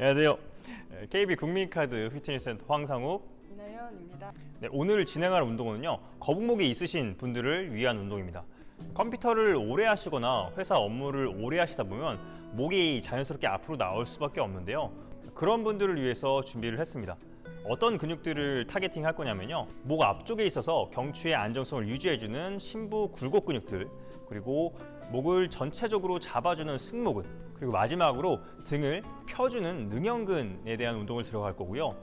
안녕하세요. KB 국민카드 피트니스센터 황상욱. 이나연입니다. 네, 오늘 진행할 운동은요. 거북목이 있으신 분들을 위한 운동입니다. 컴퓨터를 오래 하시거나 회사 업무를 오래 하시다 보면 목이 자연스럽게 앞으로 나올 수밖에 없는데요. 그런 분들을 위해서 준비를 했습니다. 어떤 근육들을 타겟팅 할 거냐면요. 목 앞쪽에 있어서 경추의 안정성을 유지해주는 심부 굴곡 근육들, 그리고 목을 전체적으로 잡아주는 승모근, 그리고 마지막으로 등을 펴주는 능형근에 대한 운동을 들어갈 거고요.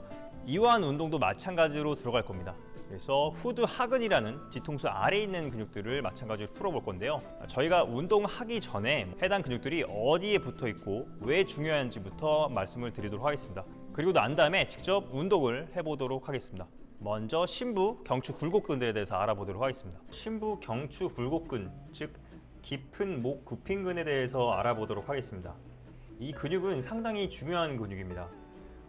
이완 운동도 마찬가지로 들어갈 겁니다. 그래서 후드 하근이라는 뒤통수 아래에 있는 근육들을 마찬가지로 풀어볼 건데요. 저희가 운동하기 전에 해당 근육들이 어디에 붙어 있고 왜 중요한지부터 말씀을 드리도록 하겠습니다. 그리고 난 다음에 직접 운동을 해보도록 하겠습니다. 먼저 심부 경추 굴곡근들에 대해서 알아보도록 하겠습니다. 심부 경추 굴곡근, 즉 깊은 목 굽힌근에 대해서 알아보도록 하겠습니다. 이 근육은 상당히 중요한 근육입니다.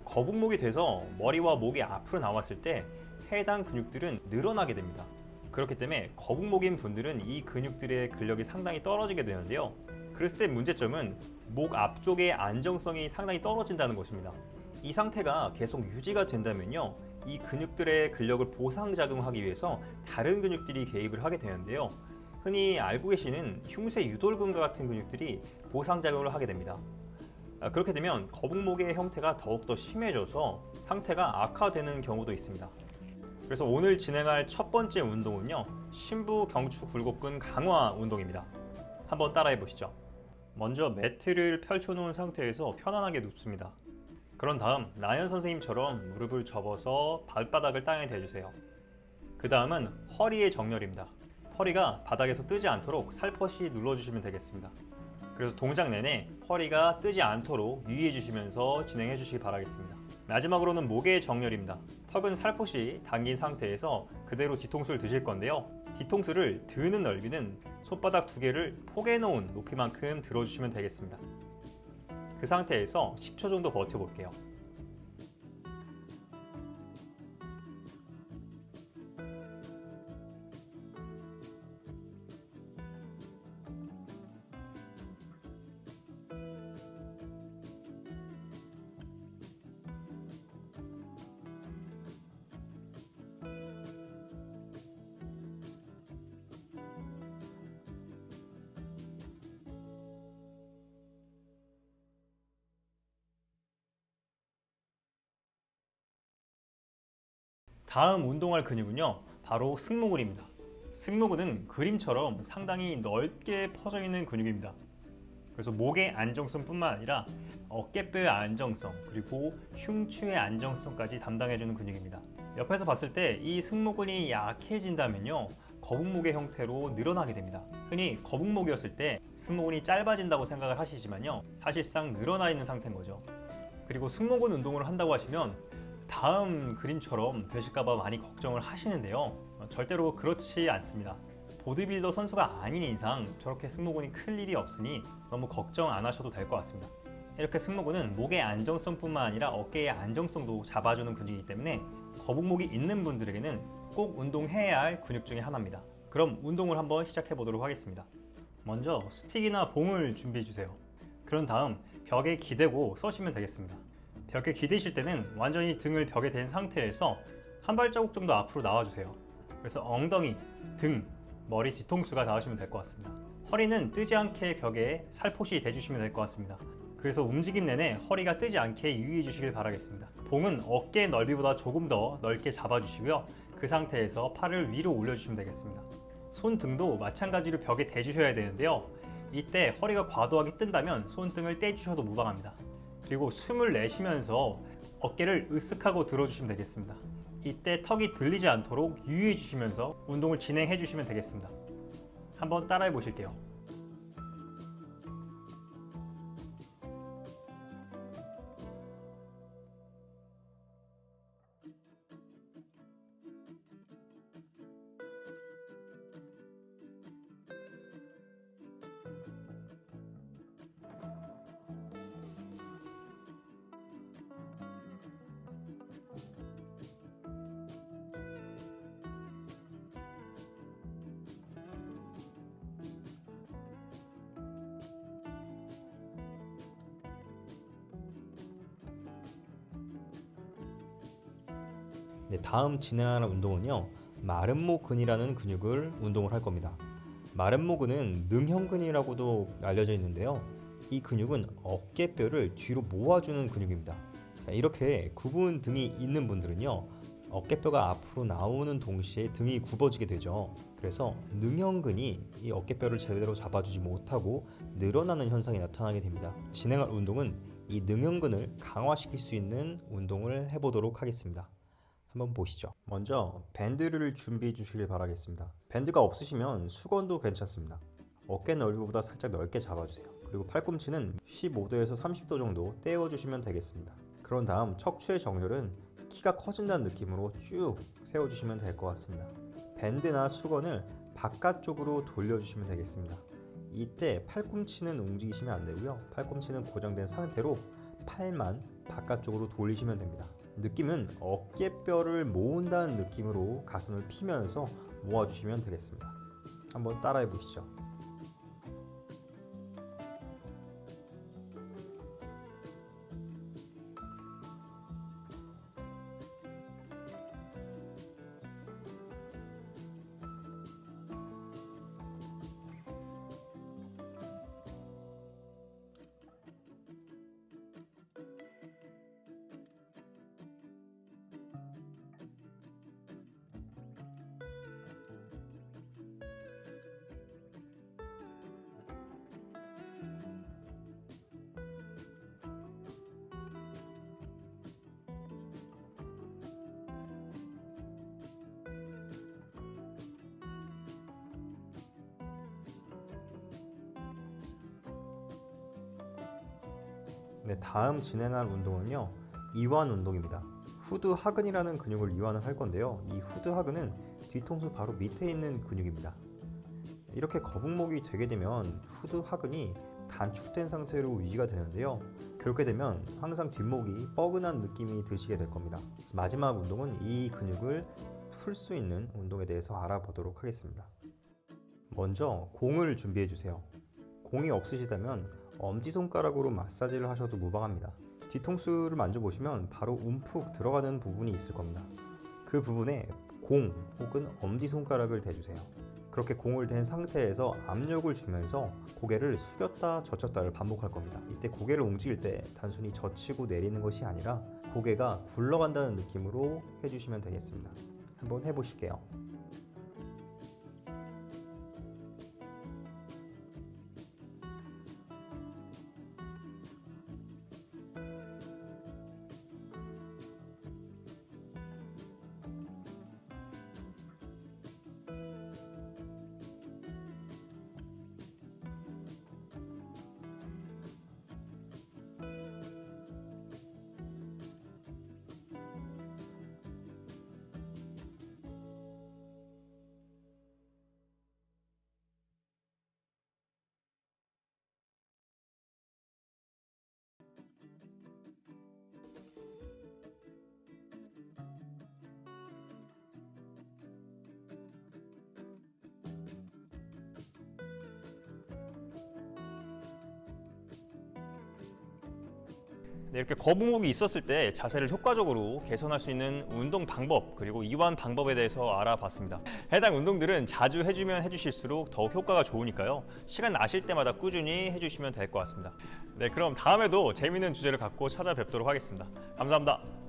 거북목이 돼서 머리와 목이 앞으로 나왔을 때 해당 근육들은 늘어나게 됩니다. 그렇기 때문에 거북목인 분들은 이 근육들의 근력이 상당히 떨어지게 되는데요. 그랬을 때 문제점은 목 앞쪽의 안정성이 상당히 떨어진다는 것입니다. 이 상태가 계속 유지가 된다면요. 이 근육들의 근력을 보상 작용하기 위해서 다른 근육들이 개입을 하게 되는데요. 흔히 알고 계시는 흉쇄 유돌근과 같은 근육들이 보상 작용을 하게 됩니다. 아, 그렇게 되면 거북목의 형태가 더욱더 심해져서 상태가 악화되는 경우도 있습니다. 그래서 오늘 진행할 첫 번째 운동은요. 심부 경추 굴곡근 강화 운동입니다. 한번 따라해 보시죠. 먼저 매트를 펼쳐 놓은 상태에서 편안하게 눕습니다. 그런 다음 나연 선생님처럼 무릎을 접어서 발바닥을 땅에 대주세요. 그 다음은 허리의 정렬입니다. 허리가 바닥에서 뜨지 않도록 살포시 눌러주시면 되겠습니다. 그래서 동작 내내 허리가 뜨지 않도록 유의해 주시면서 진행해 주시기 바라겠습니다. 마지막으로는 목의 정렬입니다. 턱은 살포시 당긴 상태에서 그대로 뒤통수를 드실 건데요. 뒤통수를 드는 넓이는 손바닥 두 개를 포개 놓은 높이만큼 들어주시면 되겠습니다. 그 상태에서 10초 정도 버텨볼게요. 다음 운동할 근육은요, 바로 승모근입니다. 승모근은 그림처럼 상당히 넓게 퍼져 있는 근육입니다. 그래서 목의 안정성뿐만 아니라 어깨뼈의 안정성 그리고 흉추의 안정성까지 담당해주는 근육입니다. 옆에서 봤을 때 이 승모근이 약해진다면요, 거북목의 형태로 늘어나게 됩니다. 흔히 거북목이었을 때 승모근이 짧아진다고 생각을 하시지만요, 사실상 늘어나 있는 상태인 거죠. 그리고 승모근 운동을 한다고 하시면 다음 그림처럼 되실까봐 많이 걱정을 하시는데요. 어, 절대로 그렇지 않습니다. 보디빌더 선수가 아닌 이상 저렇게 승모근이 클 일이 없으니 너무 걱정 안 하셔도 될 것 같습니다. 이렇게 승모근은 목의 안정성뿐만 아니라 어깨의 안정성도 잡아주는 근육이기 때문에 거북목이 있는 분들에게는 꼭 운동해야 할 근육 중에 하나입니다. 그럼 운동을 한번 시작해 보도록 하겠습니다. 먼저 스틱이나 봉을 준비해 주세요. 그런 다음 벽에 기대고 서시면 되겠습니다. 벽에 기대실 때는 완전히 등을 벽에 댄 상태에서 한 발자국 정도 앞으로 나와주세요. 그래서 엉덩이, 등, 머리 뒤통수가 닿으시면 될 것 같습니다. 허리는 뜨지 않게 벽에 살포시 대주시면 될 것 같습니다. 그래서 움직임 내내 허리가 뜨지 않게 유의해 주시길 바라겠습니다. 봉은 어깨 넓이보다 조금 더 넓게 잡아주시고요. 그 상태에서 팔을 위로 올려주시면 되겠습니다. 손등도 마찬가지로 벽에 대주셔야 되는데요. 이때 허리가 과도하게 뜬다면 손등을 떼주셔도 무방합니다. 그리고 숨을 내쉬면서 어깨를 으쓱하고 들어주시면 되겠습니다. 이때 턱이 들리지 않도록 유의해 주시면서 운동을 진행해 주시면 되겠습니다. 한번 따라해 보실게요. 다음 진행하는 운동은요. 마름모근이라는 근육을 운동을 할 겁니다. 마름모근은 능형근이라고도 알려져 있는데요. 이 근육은 어깨뼈를 뒤로 모아주는 근육입니다. 자, 이렇게 굽은 등이 있는 분들은요. 어깨뼈가 앞으로 나오는 동시에 등이 굽어지게 되죠. 그래서 능형근이 이 어깨뼈를 제대로 잡아주지 못하고 늘어나는 현상이 나타나게 됩니다. 진행할 운동은 이 능형근을 강화시킬 수 있는 운동을 해보도록 하겠습니다. 한번 보시죠. 먼저 밴드를 준비해 주시길 바라겠습니다. 밴드가 없으시면 수건도 괜찮습니다. 어깨 넓이보다 살짝 넓게 잡아주세요. 그리고 팔꿈치는 15도에서 30도 정도 떼어주시면 되겠습니다. 그런 다음 척추의 정렬은 키가 커진다는 느낌으로 쭉 세워주시면 될 것 같습니다. 밴드나 수건을 바깥쪽으로 돌려주시면 되겠습니다. 이때 팔꿈치는 움직이시면 안 되고요. 팔꿈치는 고정된 상태로 팔만 바깥쪽으로 돌리시면 됩니다. 느낌은 어깨뼈를 모은다는 느낌으로 가슴을 피면서 모아주시면 되겠습니다. 한번 따라해 보시죠. 네, 다음 진행할 운동은요. 이완 운동입니다. 후드 하근이라는 근육을 이완을 할 건데요. 이 후드 하근은 뒤통수 바로 밑에 있는 근육입니다. 이렇게 거북목이 되게 되면 후드 하근이 단축된 상태로 유지가 되는데요. 그렇게 되면 항상 뒷목이 뻐근한 느낌이 드시게 될 겁니다. 마지막 운동은 이 근육을 풀 수 있는 운동에 대해서 알아보도록 하겠습니다. 먼저 공을 준비해 주세요. 공이 없으시다면 엄지손가락으로 마사지를 하셔도 무방합니다. 뒤통수를 만져보시면 바로 움푹 들어가는 부분이 있을 겁니다. 그 부분에 공 혹은 엄지손가락을 대주세요. 그렇게 공을 댄 상태에서 압력을 주면서 고개를 숙였다 젖혔다를 반복할 겁니다. 이때 고개를 움직일 때 단순히 젖히고 내리는 것이 아니라 고개가 굴러간다는 느낌으로 해주시면 되겠습니다. 한번 해보실게요. 이렇게 거북목이 있었을 때 자세를 효과적으로 개선할 수 있는 운동 방법 그리고 이완 방법에 대해서 알아봤습니다. 해당 운동들은 자주 해주면 해주실수록 더욱 효과가 좋으니까요. 시간 나실 때마다 꾸준히 해주시면 될 것 같습니다. 네, 그럼 다음에도 재미있는 주제를 갖고 찾아뵙도록 하겠습니다. 감사합니다.